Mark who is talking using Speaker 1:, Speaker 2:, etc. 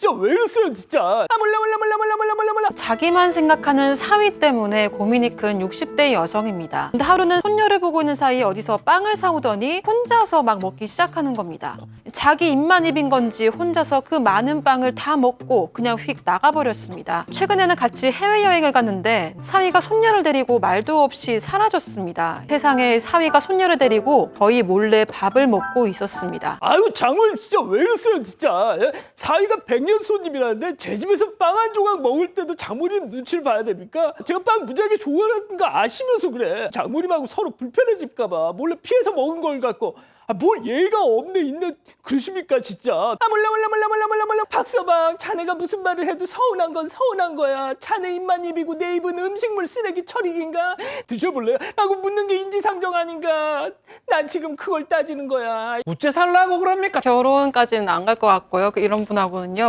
Speaker 1: 진짜 왜 이러세요 진짜 아 몰라 몰라 몰라 몰라 몰라 몰라 몰라
Speaker 2: 자기만 생각하는 사위 때문에 고민이 큰 60대 여성입니다. 근데 하루는 손녀를 보고 있는 사이에 어디서 빵을 사오더니 혼자서 막 먹기 시작하는 겁니다. 자기 입만 입인 건지 혼자서 그 많은 빵을 다 먹고 그냥 휙 나가버렸습니다. 최근에는 같이 해외여행을 갔는데 사위가 손녀를 데리고 말도 없이 사라졌습니다. 세상에 사위가 손녀를 데리고 저희 몰래 밥을 먹고 있었습니다.
Speaker 1: 아유 장모님 진짜 왜 이러세요 진짜 예? 사위가 백년 손님이라는데 제 집에서 빵 한 조각 먹을 때도 장모님 눈치를 봐야 됩니까? 제가 빵 무지하게 좋아하는 거 아시면서 그래 장모님하고 서로 불편해질까 봐 몰래 피해서 먹은 걸 갖고 아, 뭘 예의가 없네 있네 그러십니까 진짜 아 몰라 몰라 몰라 몰라 몰라 몰라 박서방 자네가 무슨 말을 해도 서운한 건 서운한 거야 자네 입만 입이고 내 입은 음식물 쓰레기 처리기인가 드셔볼래요? 라고 묻는 게 인지상정 아닌가 난 지금 그걸 따지는 거야
Speaker 3: 우째 살라고 그럽니까?
Speaker 2: 결혼까지는 안 갈 것 같고요. 그 이런 분하고는요.